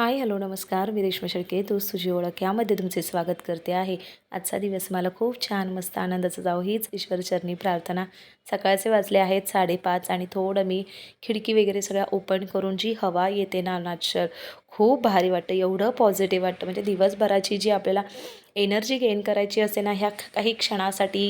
Hi hello नमस्कार. मी रेश्मा शेळके तूच तुझी ओळख यामध्ये तुमचे स्वागत करते आहे. आजचा दिवस मला खूप छान मस्त आनंदाचा जाऊ हीच ईश्वरचरणी प्रार्थना. सकाळचे वाजले आहेत साडेपाच आणि थोडं मी खिडकी वगैरे सगळ्या ओपन करून जी हवा येते ना नाचर खूप भारी वाटतं. एवढं पॉझिटिव्ह वाटतं. म्हणजे दिवसभराची जी आपल्याला एनर्जी गेन करायची असे ना ह्या काही क्षणासाठी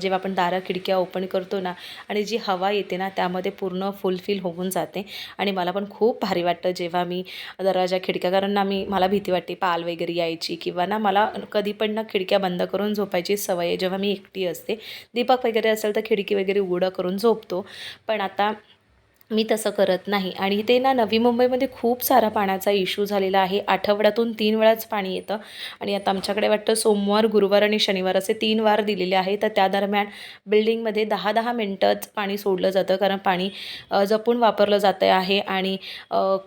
जेव्हा आपण दारं खिडक्या ओपन करतो ना आणि जी हवा येते ना त्यामध्ये पूर्ण फुलफिल होऊन जाते. आणि मला पण खूप भारी वाटतं जेव्हा मी दरवाजा खिडक्या कारण ना मी मला भीती वाटते पाल वगैरे यायची किंवा ना मला कधी पण ना खिडक्या बंद करून झोपायची सवय आहे. जेव्हा मी एकटी असते दीपक वगैरे असेल तर खिडकी वगैरे उघडं करून झोपतो. पण आता मी तसं करत नाही. आणि ते ना नवी मुंबईमध्ये खूप सारा पाण्याचा इश्यू झालेला आहे. आठवड्यातून तीन वेळाच पाणी येतं. आणि आता आमच्याकडे वाटतं सोमवार गुरुवार आणि शनिवार असे तीन वार दिलेले आहे तर त्या दरम्यान बिल्डिंगमध्ये दहा दहा मिनटंच पाणी सोडलं जातं. कारण पाणी जपून वापरलं जातं आहे. आणि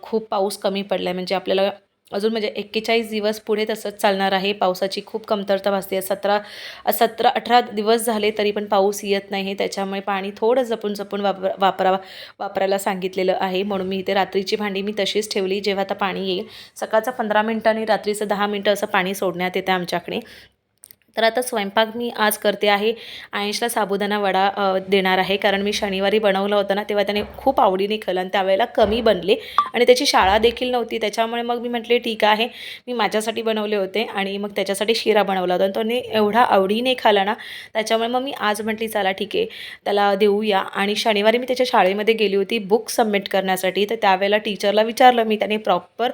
खूप पाऊस कमी पडला आहे म्हणजे आपल्याला अजून म्हणजे एक्केचाळीस दिवस पुढे तसंच चालणार आहे. पावसाची खूप कमतरता भासते. सतरा सतरा अठरा दिवस झाले तरी पण पाऊस येत नाही. त्याच्यामुळे पाणी थोडं जपून जपून वापर वापरावा वापरायला सांगितलेलं आहे. म्हणून मी इथे रात्रीची भांडी मी तशीच ठेवली. जेव्हा आता पाणी येईल सकाळचं पंधरा मिनटं आणि रात्रीचं दहा मिनटं असं पाणी सोडण्यात येतं आमच्याकडे. तर आता स्वयंपाक मी आज करते आहे. आयंशला साबुदाणा वडा देणार आहे. कारण मी शनिवारी बनवलं होतं ना तेव्हा त्याने खूप आवडीने खाल्लं आणि त्यावेळेला कमी बनले. आणि त्याची शाळा देखील नव्हती. त्याच्यामुळे मग मी म्हटले ठीक आहे. मी माझ्यासाठी बनवले होते आणि मग त्याच्यासाठी शिरा बनवला होता. आणि त्याने एवढा आवडीने खाला ना त्याच्यामुळे मग मी आज म्हटली चला ठीक आहे त्याला देऊया. आणि शनिवारी मी त्याच्या शाळेमध्ये गेली होती बुक सबमिट करण्यासाठी. तर त्यावेळेला टीचरला विचारलं मी त्याने प्रॉपर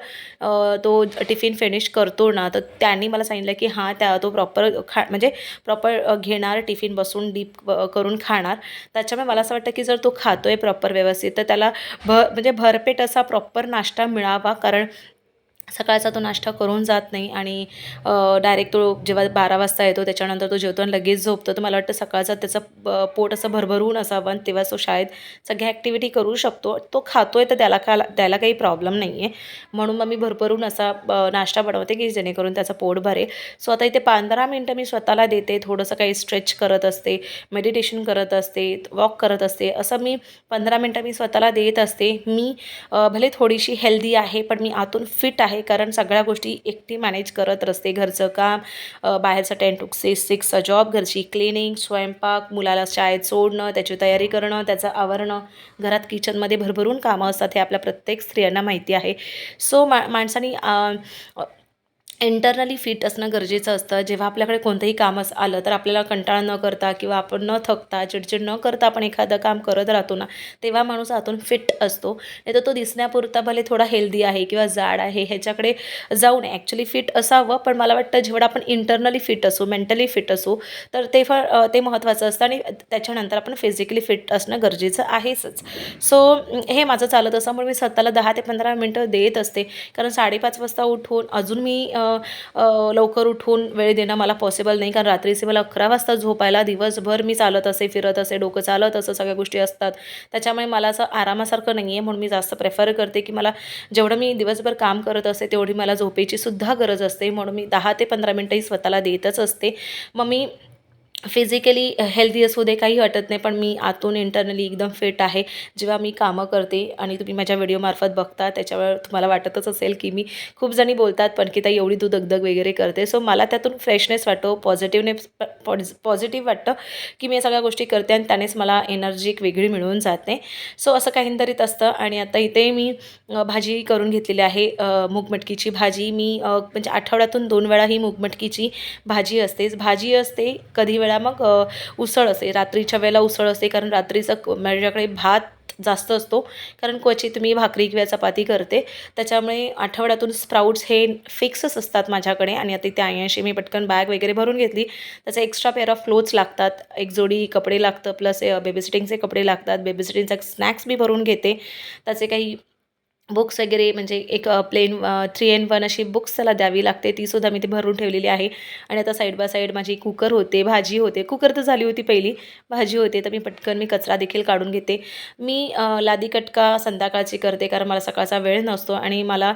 तो टिफिन फिनिश करतो ना? तर त्यांनी मला सांगितलं की हां त्या तो प्रॉपर खा म्हणजे प्रॉपर घेणार टिफिन बसून डीप करून खाणार. त्याच्यामुळे मला असं वाटतं की जर तो खातो आहे प्रॉपर व्यवस्थित तर त्याला भ म्हणजे भरपेट असा प्रॉपर नाश्ता मिळावा. कारण सकाळचा तो नाश्ता करून जात नाही आणि डायरेक्ट तो जेव्हा बारा वाजता येतो त्याच्यानंतर तो जेवतो आणि लगेच झोपतो. तर मला वाटतं सकाळचा त्याचं ब- पोट असं भरभरून असावं आणि तेव्हा तो शाळेत सगळ्या ॲक्टिव्हिटी करू शकतो. तो खातो आहे तर त्याला का त्याला काही प्रॉब्लेम नाही आहे म्हणून मग मी भरभरून असा ब- नाश्ता बनवते की जेणेकरून त्याचं पोट भरेल. सो आता इथे पंधरा मिनटं मी स्वतःला देते. थोडंसं काही स्ट्रेच करत असते मेडिटेशन करत असते वॉक करत असते. असं मी पंधरा मिनटं मी स्वतःला देत असते. मी भले थोडीशी हेल्दी आहे पण मी आतून फिट आहे. कारण सगळ्या गोष्टी एकटी मॅनेज करत रस्ते घरचं काम बाहेरचं टेन टू सिक्स सिक्सचा जॉब घरची क्लिनिंग स्वयंपाक मुलाला शाळेत सोडणं त्याची तयारी करणं त्याचं आवरणं घरात किचनमध्ये भरभरून कामं असतात हे आपल्या प्रत्येक स्त्रियांना माहिती आहे. सो मा माणसानी इंटरनली फिट असणं गरजेचं असतं. जेव्हा आपल्याकडे कोणतंही काम असं आलं तर आपल्याला कंटाळा न करता किंवा आपण न थकता चिडचिड न करता आपण एखादं काम करत राहतो ना तेव्हा माणूस आतून फिट असतो. नाही तर तो दिसण्यापुरता भले थोडा हेल्दी आहे किंवा जाड आहे ह्याच्याकडे जाऊन ॲक्च्युली फिट असावं पण मला वाटतं जेवढं आपण इंटरनली फिट असू मेंटली फिट असू तर ते फार ते महत्त्वाचं असतं आणि त्याच्यानंतर आपण फिजिकली फिट असणं गरजेचं आहेच सो हे माझं चालत असं म्हणून मी स्वतःला दहा ते पंधरा मिनटं देत असते. कारण साडेपाच वाजता उठून अजून मी लवकर उठून वेळ देणं मला पॉसिबल नाही. कारण रात्रीचे मला अकरा वाजता झोपायला दिवसभर मी चालत असे फिरत असे डोकं चालत असं सगळ्या गोष्टी असतात. त्याच्यामुळे मला असं आरामासारखं नाही आहे म्हणून मी जास्त प्रेफर करते की मला जेवढं मी दिवसभर काम करत असते तेवढी मला झोपेची सुद्धा गरज असते. म्हणून मी दहा ते पंधरा मिनटंही स्वतःला देतच असते. मग मी फिजिकली हेल्दी असू दे काही वाटत नाही पण मी आतून इंटरनली एकदम फिट आहे. जेव्हा मी कामं करते आणि तुम्ही माझ्या व्हिडिओमार्फत बघता त्याच्यावर तुम्हाला वाटतच असेल की मी खूप जणी बोलतात पण की ताई एवढी तू दगदग वगैरे करते. सो मला त्यातून फ्रेशनेस वाटतो पॉझिटिव्हनेस पॉझिटिव्ह वाटतं की मी या सगळ्या गोष्टी करते आणि त्यानेच मला एनर्जी एक वेगळी मिळून जाते. सो असं काहीतरीत असतं आणि आता इथे मी भाजी करून घेतलेली आहे मूगमटकीची भाजी. मी म्हणजे आठवड्यातून दोन वेळा ही मूगमटकीची भाजी असतेच. भाजी असते कधी वेळा मग उसळ असते. रात्रीच्या वेळेला उसळ असते कारण रात्रीचं क- माझ्याकडे भात जास्त असतो. कारण क्वचित मी भाकरी किंवा चपाती करते. त्याच्यामुळे आठवड्यातून स्प्राउट्स हे फिक्सच असतात माझ्याकडे आणि आता त्या ऐंशी मी पटकन बॅग वगैरे भरून घेतली. त्याचा एक्स्ट्रा पेअर ऑफ क्लोथ्स लागतात. एक जोडी कपडे लागतं. प्लस बेबीसिटिंगचे कपडे लागतात. बेबीसिटिंगचा स्नॅक्स मी भरून घेते. त्याचे काही बुक्स वगैरे म्हणजे एक प्लेन थ्री एन वन अशी बुक्स त्याला द्यावी लागते. तीसुद्धा मी ती भरून ठेवलेली आहे. आणि आता साईड बाय साईड माझी कुकर होते भाजी होते. कुकर तर झाली होती पहिली. भाजी होते तर मी पटकन मी कचरा देखील काढून घेते. मी लादी कटका संध्याकाळची करते कारण मला सकाळचा वेळ नसतो आणि मला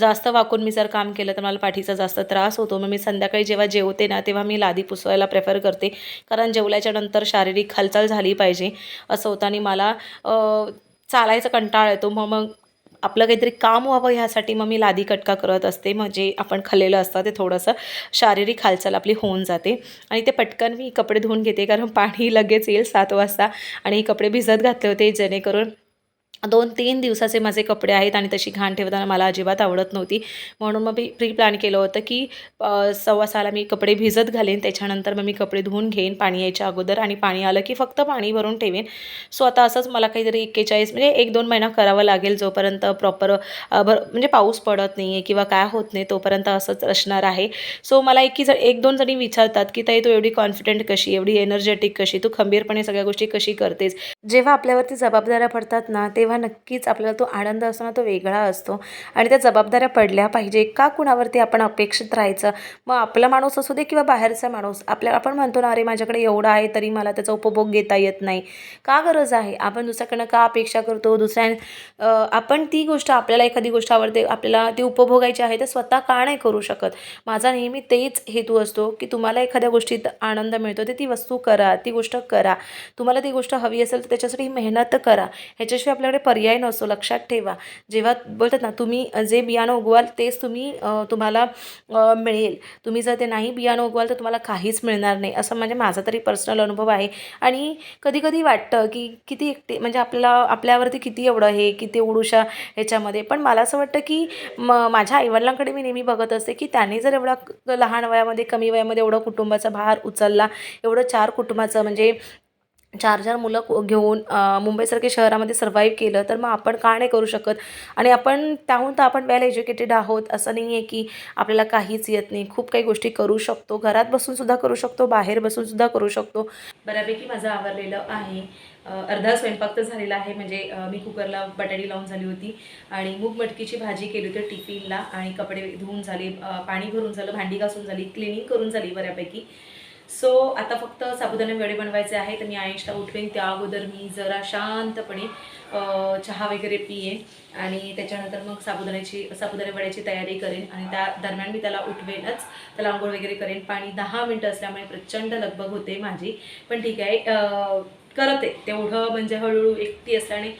जास्त वाकून मी जर काम केलं तर मला पाठीचा जास्त त्रास होतो. मग मी संध्याकाळी जेव्हा जेवते ना तेव्हा मी लादी पुसवायला प्रेफर करते. कारण जेवल्याच्या नंतर शारीरिक हालचाल झाली पाहिजे. असं होतं आणि मला चालायचा कंटाळा येतो. मग मग आपलं काहीतरी काम व्हावं ह्यासाठी मग मी लादी कटका करत असते. मग जे आपण खाल्लेलं असतं ते थोडंसं शारीरिक हालचाल आपली होऊन जाते. आणि ते पटकन मी कपडे धुवून घेते कारण पाणी लगेच येईल सात वाजता. आणि कपडे भिजत घातले होते जेणेकरून दोन तीन दिवसाचे माझे कपडे आहेत आणि तशी घाण ठेवताना मला अजिबात आवडत नव्हती. म्हणून मग मी प्री प्लॅन केलं होतं की सव्वा सहाला मी कपडे भिजत घालेन. त्याच्यानंतर मग मी कपडे धुवून घेईन पाणी यायच्या अगोदर आणि पाणी आलं की फक्त पाणी भरून ठेवेन. सो आता असंच मला काहीतरी एक्केचाळीस म्हणजे एक दोन महिना करावं लागेल जोपर्यंत प्रॉपर भर म्हणजे पाऊस पडत नाही आहे किंवा काय होत नाही तोपर्यंत असंच असणार आहे. सो मला एक की एक दोन जणी विचारतात की ताई तू एवढी कॉन्फिडंट कशी एवढी एनर्जेटिक कशी तू खंबीरपणे सगळ्या गोष्टी कशी करतेस? जेव्हा आपल्यावरती जबाबदाऱ्या पडतात ना तेव्हा नक्कीच आपल्याला तो आनंद असतो ना तो वेगळा असतो. आणि त्या जबाबदाऱ्या पडल्या पाहिजे. का कुणावरती आपण अपेक्षित राहायचं? मग आपला माणूस असू दे किंवा बाहेरचा माणूस. आपल्या आपण म्हणतो ना अरे माझ्याकडे एवढं आहे तरी मला त्याचा उपभोग घेता येत नाही. का गरज आहे? आपण दुसऱ्याकडनं का अपेक्षा करतो? दुसऱ्या आपण ती गोष्ट आपल्याला एखादी गोष्ट आवडते आपल्याला ती उपभोगायची आहे तर स्वतः का नाही करू शकत? माझा नेहमी तेच हेतू असतो की तुम्हाला एखाद्या गोष्टीत आनंद मिळतो ते ती वस्तू करा ती गोष्ट करा. तुम्हाला ती गोष्ट हवी असेल तर त्याच्यासाठी मेहनत करा. ह्याच्याशिवाय आपल्याकडे पर्याय नसतो लक्षात ठेवा. जेव्हा बोलतात ना तुम्ही जे बियाणं उगवाल तेच तुम्ही तुम्हाला मिळेल. तुम्ही जर ते नाही बियाणं उगवाल तर तुम्हाला काहीच मिळणार नाही. असं म्हणजे माझा तरी पर्सनल अनुभव आहे. आणि कधीकधी वाटतं की किती एकटे म्हणजे आपल्याला आपल्यावरती किती एवढं हे किती उडूशा ह्याच्यामध्ये. पण मला असं वाटतं की म माझ्या आईवडिलांकडे मी नेहमी बघत असते की त्यांनी जर एवढा लहान वयामध्ये कमी वयामध्ये एवढं कुटुंबाचा भार उचलला एवढं चार कुटुंबाचं म्हणजे चार चार मुलं घेऊन मुंबईसारखे मुंबईसारख्या शहरामध्ये सर्वाईव्ह केलं तर मग आपण का नाही करू शकत? आणि आपण त्याहून तर आपण वेल एज्युकेटेड आहोत असं नाही आहे की आपल्याला काहीच येत नाही. खूप काही गोष्टी करू शकतो. घरात बसूनसुद्धा करू शकतो बाहेर बसूनसुद्धा करू शकतो. बऱ्यापैकी माझं आवरलेलं आहे. अर्धा स्वयंपाक तर झालेला आहे. म्हणजे मी कुकरला बटाटी लावून झाली होती आणि मूग मटकीची भाजी केली होती टिफिनला आणि कपडे धुवून झाले पाणी भरून झालं भांडी घासून झाली क्लिनिंग करून झाली बऱ्यापैकी. सो आता फक्त साबुदाणे वडे बनवायचे आहे तर मी आईशला उठवेन त्या अगोदर मी जरा शांतपणे चहा वगैरे पिएन आणि त्याच्यानंतर मग साबुदाण्याची साबुदाणे वड्याची तयारी करेन आणि त्या दरम्यान मी त्याला उठवेनच त्याला आंघोळ वगैरे करेन. पाणी दहा मिनटं असल्यामुळे प्रचंड लगबग होते माझी. पण ठीक आहे करते. तेवढं म्हणजे हळूहळू एकटी असल्याने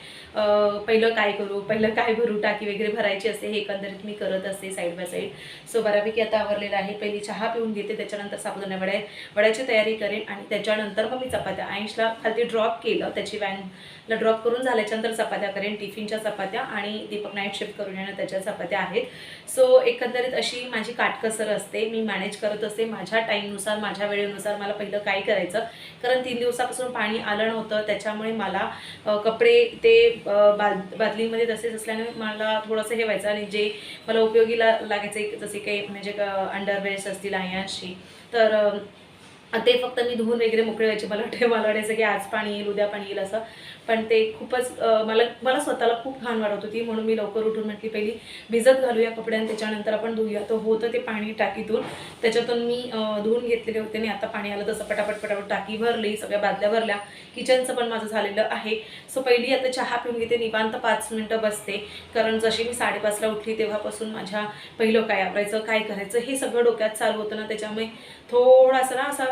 पहिलं काय करू? पहिलं काय भरू? टाकी वगैरे भरायची असते. हे एकंदरीत मी करत असते साईड बाय साईड सो बऱ्यापैकी आता आवरलेलं आहे. पहिली चहा पिऊन घेते. त्याच्यानंतर साबुदाणा वड्या वड्याची तयारी करेन आणि त्याच्यानंतर मग मी चपात्या. आईशला खालती ड्रॉप केलं. त्याची व्हॅनला ड्रॉप करून झाल्याच्यानंतर चपात्या करेन. टिफिनच्या चपात्या आणि दीपक नाईट शिफ्ट करून येणं त्याच्या चपात्या आहेत. सो एकंदरीत अशी माझी काटकसर असते. मी मॅनेज करत असते. माझ्या टाईमनुसार माझ्या वेळेनुसार मला पहिलं काय करायचं? कारण तीन दिवसापासून पाणी आलं नव्हतं त्याच्यामुळे मला कपडे ते बाद बादलीमध्ये तसेच असल्याने मला थोडंसं हे व्हायचं आणि जे मला उपयोगी ला लागायचे जसे काही म्हणजे अंडरवेअर्स असतील आयांशी तर ते फक्त मी धुवून वगैरे मोकळे व्हायचे मला वाटते मला वाटायचं की आज पाणी येईल उद्या पाणी येईल असं. पण ते खूपच मला मला स्वतःला खूप घाण वाटत होती म्हणून मी लवकर उठून म्हटली पहिली भिजत घालूया कपड्यां त्याच्यानंतर आपण धुऊया. तर होतं ते पाणी टाकीतून. त्याच्यातून मी धुवून घेतलेले होते आणि आता पाणी आलं तसं पटापट पटापट टाकी भरली सगळ्या बादल्या भरल्या. किचनचं पण माझं झालेलं आहे. सो पहिली आता चहा पिऊन घेते निवांत पाच मिनटं बसते. कारण जशी मी साडेपाचला उठली तेव्हापासून माझ्या पहिलं काय आवरायचं काय करायचं हे सगळं डोक्यात चालू होतं ना त्याच्यामुळे थोडासा ना असा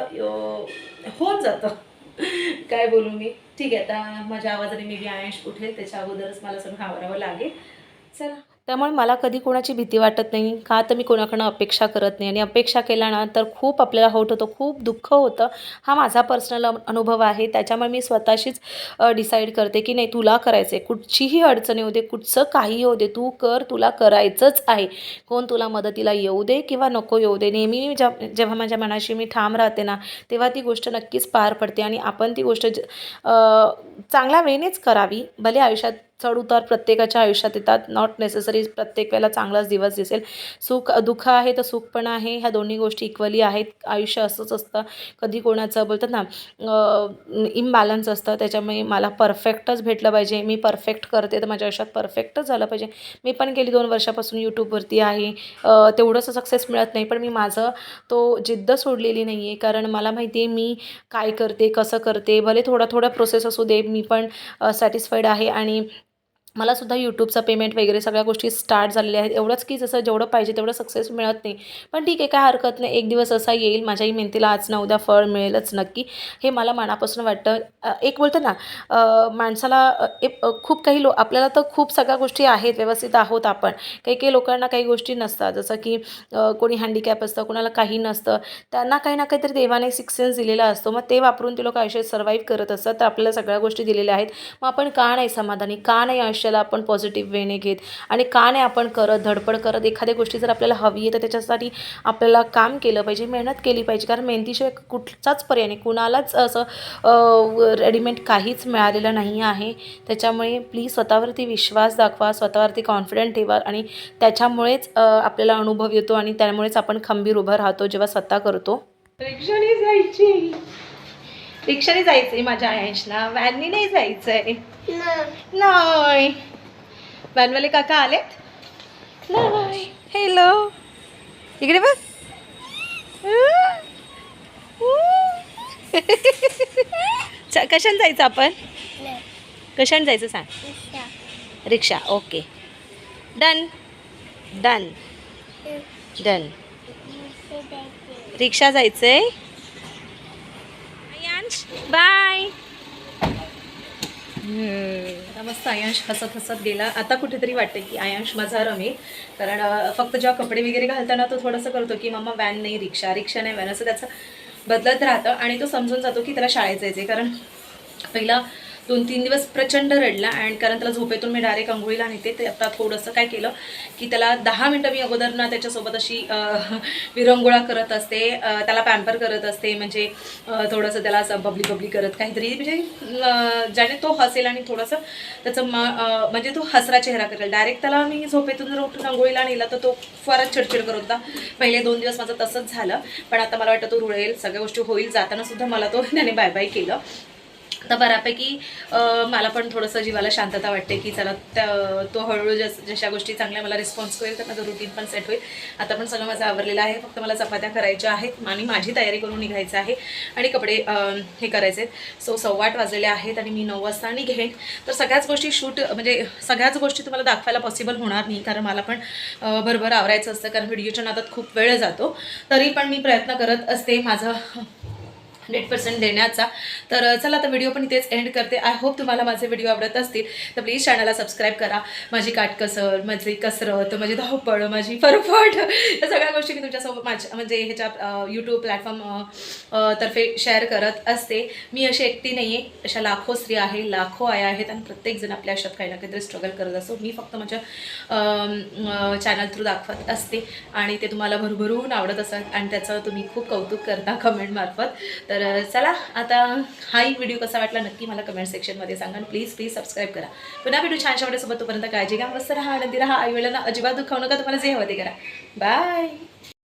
होत जातं. काय बोलू मी? ठीक आहे आता माझ्या आवाजाने मी बी आयुष उठेल त्याच्या अगोदरच मला सगळं आवरावं लागेल. चला. त्यामुळे मला कधी कोणाची भीती वाटत नाही. का तर मी कोणाकडनं अपेक्षा करत नाही. आणि अपेक्षा केल्या ना तर खूप आपल्याला होत होतं खूप दुःख होतं. हा माझा पर्सनल अनुभव आहे. त्याच्यामुळे मी स्वतःशीच डिसाईड करते की नाही तुला करायचं आहे कुठचीही अडचणी होते दे कुठचं काही येऊ दे तू कर तुला करायचंच आहे. कोण तुला मदतीला येऊ दे किंवा नको येऊ दे. नेहमी ज्या जेव्हा माझ्या मनाशी मी ठाम राहते ना तेव्हा ती गोष्ट नक्कीच पार पडते. आणि आपण ती गोष्ट ज- चांगल्या वेळेनेच करावी. भले आयुष्यात चढ उतार प्रत्येकाच्या आयुष्यात येतात. नॉट नेसेसरी प्रत्येक वेळेला चांगलाच दिवस दिसेल. सुख दुःख आहे तर सुख पण आहे. ह्या दोन्ही गोष्टी इक्वली आहेत. आयुष्य असंच असतं. कधी कोणाचं बोलतात ना इम्बॅलन्स असतं. त्याच्यामुळे मला परफेक्टच भेटलं पाहिजे. मी परफेक्ट करते तर माझ्या आयुष्यात परफेक्टच झालं पाहिजे. मी पण गेली दोन वर्षापासून यूट्यूबवरती आहे. तेवढंसं सक्सेस मिळत नाही. पण मी माझं तो जिद्द सोडलेली नाही आहे कारण मला माहिती आहे मी काय करते कसं करते. भले थोडा थोडा प्रोसेस असू दे मी पण सॅटिस्फाईड आहे. आणि मला सुद्धा यूट्यूबचं पेमेंट वगैरे सगळ्या गोष्टी स्टार्ट झालेल्या आहेत. एवढंच की जसं जेवढं पाहिजे तेवढं सक्सेस मिळत नाही. पण ठीक आहे काय हरकत नाही. एक दिवस असा येईल माझ्याही मेहनतीला आज ना उद्या फळ मिळेलच नक्की. हे मला मनापासून वाटतं. एक बोलतं ना माणसाला एक खूप काही लो आपल्याला तर खूप सगळ्या गोष्टी आहेत व्यवस्थित आहोत आपण. काही काही लोकांना काही गोष्टी नसतात. जसं की कोणी हँडिकॅप असतं कोणाला काही नसतं. त्यांना काही ना काहीतरी देवाने सिक्स सेन्स दिलेला असतो. मग ते वापरून ते लोक आयुष्यात सर्व्हाइव्ह करत असतात. तर आपल्याला सगळ्या गोष्टी दिलेल्या आहेत. मग आपण का नाही समाधानी? का नाही आयुष्याला आपण पॉझिटिव्ह वेने घेत आणि का नाही आपण करत धडपड करत एखाद्या गोष्टी जर आपल्याला हवी आहे तर त्याच्यासाठी आपल्याला काम केलं पाहिजे मेहनत केली पाहिजे. कारण मेहनतीशिवाय कुठचाच पर्याय नाही कुणालाच असं रेडीमेड काहीच मिळालेलं नाही आहे. त्याच्यामुळे प्लीज स्वतःवरती विश्वास दाखवा स्वतःवरती कॉन्फिडंट ठेवा आणि त्याच्यामुळेच आपल्याला अनुभव येतो आणि त्यामुळेच आपण खंबीर उभं राहतो जेव्हा स्वतः करतो. रिक्षाने जायची. रिक्षाने जायचंय माझ्या आयशला. व्हॅननी नाही जायचंय. नाही. व्हॅनवाले काका आलेत? नाही. हॅलो इकडे च- कशाने जायचं आपण? कशाने जायचं सांग? रिक्षा. ओके डन डन डन रिक्षा जायचंय. आयांश बाय मस्त आयांश हसत हसत गेला. आता कुठेतरी वाटतं की आयांश माझा रमेल कारण फक्त जेव्हा कपडे वगैरे घालताना तो थोडंसं करतो की मम्मा वॅन नाही रिक्षा. रिक्षा नाही वॅन असं त्याचं बदलत राहतं. आणि तो समजून जातो की त्याला शाळेत जायचं आहे कारण पहिला दोन तीन दिवस प्रचंड रडला अँड कारण त्याला झोपेतून मी डायरेक्ट अंघोळीला नेते. ते आता थोडंसं काय केलं की त्याला दहा मिनटं मी अगोदर ना त्याच्यासोबत अशी विरंगोळा करत असते त्याला पॅम्पर करत असते म्हणजे थोडंसं त्याला असं बबली बबली करत काहीतरी. म्हणजे ज्याने तो हसेल आणि थोडंसं त्याचं म म्हणजे तो हसरा चेहरा करेल. डायरेक्ट त्याला मी झोपेतून जर उठून अंघोळीला नेला तर तो फारच चिडचिड करत होता. पहिले दोन दिवस माझं तसंच झालं पण आता मला वाटतं तो रुळेल सगळ्या गोष्टी होईल. जाताना सुद्धा मला तो त्याने बाय बाय केलं. तर बऱ्यापैकी मला पण थोडंसं जीवाला शांतता वाटते की चला तो हळूहळू जस जशा गोष्टी चांगल्या मला रिस्पॉन्स होईल तर माझं रुटीन पण सेट होईल. आता पण सगळं माझं आवरलेलं आहे. फक्त मला चपात्या करायच्या आहेत आणि माझी तयारी करून निघायचं आहे आणि कपडे हे करायचे आहेत सो सव्वा आठ वाजलेले आहेत आणि मी नऊ वाजता निघेन तर सगळ्याच गोष्टी शूट म्हणजे सगळ्याच गोष्टी तुम्हाला दाखवायला पॉसिबल होणार नाही कारण मला पण भरभर आवरायचं असतं कारण व्हिडिओच्या नादात खूप वेळ जातो. तरी पण मी प्रयत्न करत असते. माझं हंड्रेड पर्सेंट देण्याचा. तर चला आता व्हिडिओ पण इथेच एंड करते. आय होप तुम्हाला माझे व्हिडिओ आवडत असतील. तर प्लीज चॅनलला सबस्क्राईब करा. माझी काटकसर माझी कसरत माझी धावपळ माझी फरफट या सगळ्या गोष्टी मी तुमच्यासोबत माझ्या म्हणजे ह्याच्या यूट्यूब प्लॅटफॉर्म तर्फे शेअर करत असते. मी अशी एकटी नाही आहे अशा लाखो स्त्री आहे लाखो आया आहेत आणि प्रत्येकजण आपल्या आयुष्यात काही ना काहीतरी स्ट्रगल करत असतो. मी फक्त माझ्या चॅनल थ्रू दाखवत असते. आणि ते तुम्हाला भरभरून आवडत असतात आणि त्याचं तुम्ही खूप कौतुक करता कमेंटमार्फत तर तर चला आता हाही व्हिडिओ कसा वाटला नक्की मला कमेंट सेक्शनमध्ये सांगा आणि प्लीज प्लीज सबस्क्राईब करा. पुन्हा व्हिडिओ छानशा वाटेसोबत तोपर्यंत काळजी घ्या मस्त राहा आनंदी राहा आई वेळेला अजिबात दुखावू नका तुम्हाला जे हवं ते करा. बाय